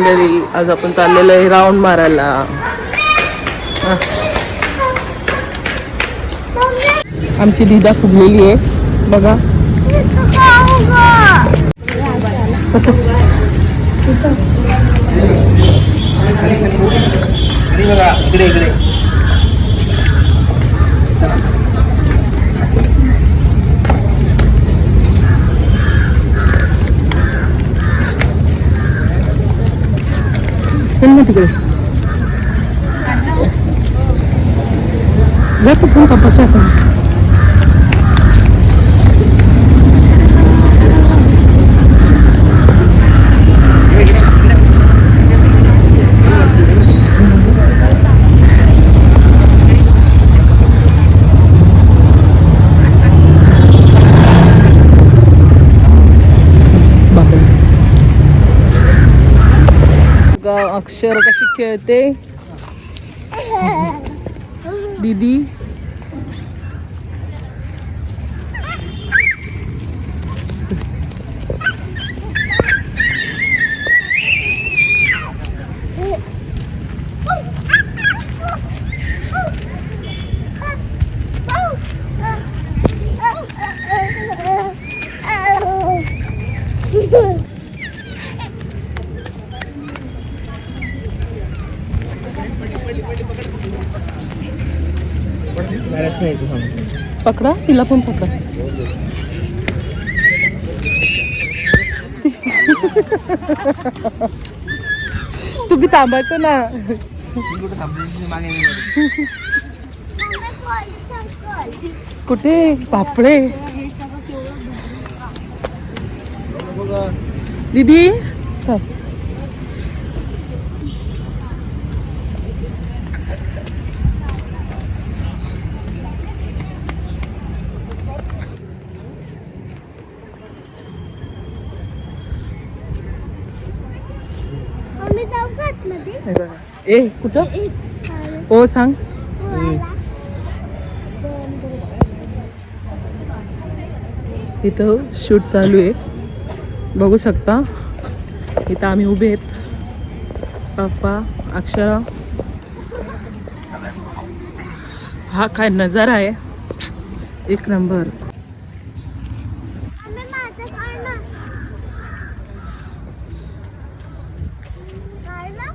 मंडळी आज आपण चाललेलो आहे राऊंड मारायला. आमची दिदा फुगलेली आहे. बघा. बघा इकडे इकडे. चल ना तिकडे जातो फोन पप्पाच्या हातात. बापरे. अक्षर कशी खेळते? दीदी? पकडा तिला पण पकडा. तुम्ही थांबायचं ना. कुठं? बापळे दीदी हा. आम्ही जाऊ का आतमध्ये? हे बघा. ए कुठं? हो सांग. इथं शूट चालू आहे. बघू शकता. इथं आम्ही उभे आहेत. पप्पा अक्षरा. हा काय नजारा आहे. एक नंबर आम्ही माझं काढणार. काढलं?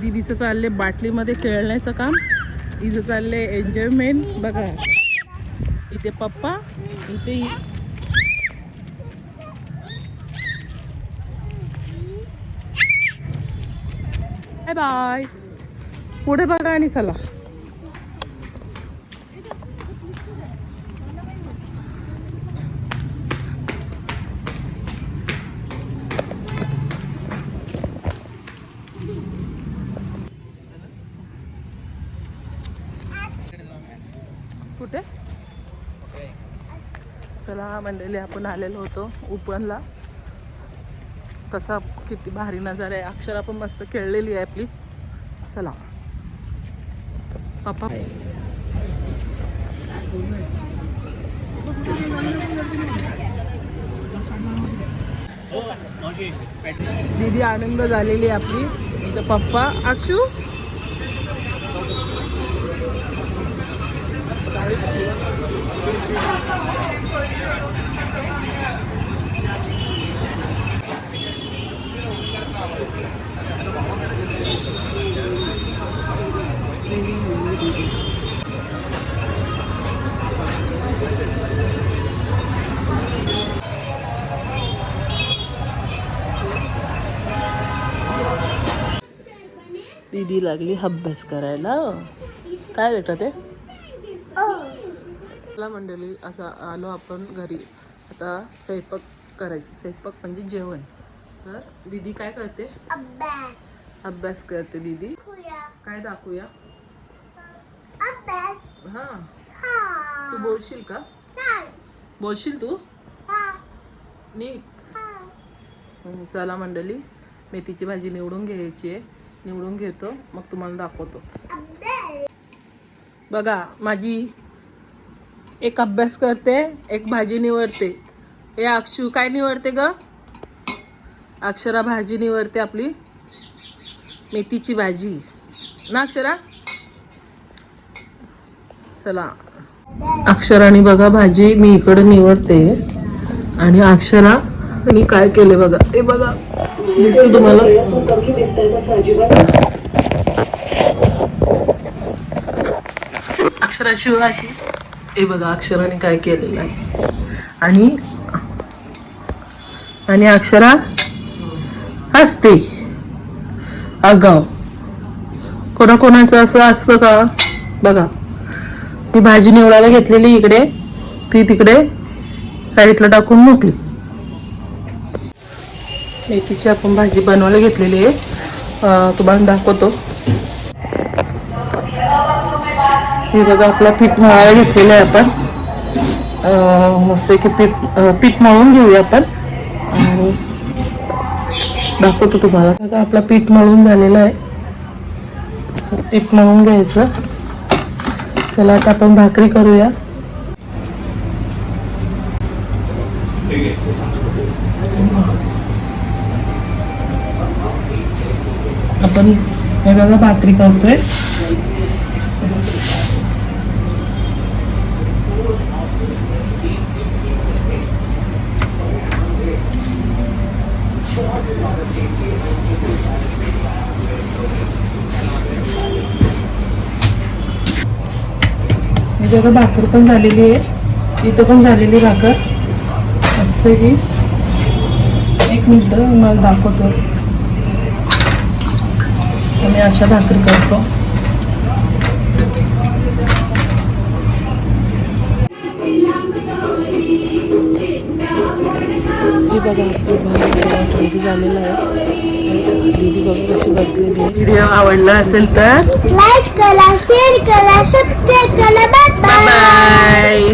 दीदीचं चाललंय बाटलीमध्ये खेळण्याचं काम. इथं चाललंय एन्जॉयमेंट बघा. इथे पप्पा इथे बाय बाय पुढे बघा आणि चला. चला मंडळी आपण आलेलो होतो उपनला कसा किती भारी नजारा आहे. अक्षर आपण मस्त खेळलेली आहे आपली. चला. पप्पा. दीदी आनंद झालेली आहे आपली. तर पप्पा अक्षू? दीदी लागली अभ्यास करायला काय बेटा ते चला मंडळी असं आलो आपण घरी आता स्वयंपाक करायचं स्वयंपाक म्हणजे जेवण तर दीदी काय करते अभ्यास. करते दीदी. काय दाखवूया. हा हा. तू बोलशील का? बोलशील तू. नीट चला मंडळी मेथीची भाजी निवडून घ्यायची आहे निवडून घेतो मग तुम्हाला दाखवतो. बघा माझी एक अभ्यास करते एक भाजी निवडते. हे अक्षू काय निवडते ग? अक्षरा भाजी निवडते आपली. मेथीची भाजी. ना अक्षरा? चला. अक्षराने बघा भाजी मी इकडे निवडते. आणि अक्षरा आणि काय केले बघा. हे बघा. दिसतो तुम्हाला? अक्षराशिवाय अशी. हे बघा अक्षराने काय केलेलं आहे. आणि आणि अक्षरा असते. आगाव. कोणाकोणाचं असं असतं का? बघा. मी भाजी निवडायला घेतलेली इकडे. ती तिकडे साईडला टाकून मोकली मेथीची आपण भाजी बनवायला घेतलेली आहे. तुम्हाला दाखवतो. हे बघा आपला पीठ मळायला घेतलेलं आहे आपण. मस्त की पीठ पीठ मळून घेऊया आपण. आणि दाखवतो तुम्हाला. बघा आपला पीठ मळून झालेला आहे. पीठ मळून घ्यायचं. चला आता आपण भाकरी करूया. आपण हे बघा भाकरी करतोय हे बघा भाकर पण झालेली आहे. इथं पण झालेली भाकर. असते ही. एक मिनिट मला दाखवतो. आम्ही अशा भाकरी करतो. बघा आपली भाजी रेडी झालेलं आहे. दीदी बघा कशी बसलेली आहे. व्हिडिओ आवडला असेल तर लाईक करा शेअर करा सबस्क्राईब करा. बाय बाय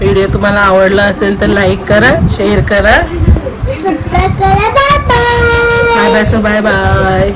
व्हिडिओ तुम्हाला आवडला असेल तर लाईक करा शेअर करा. सबस्क्राईब करा. Bye bye bye bye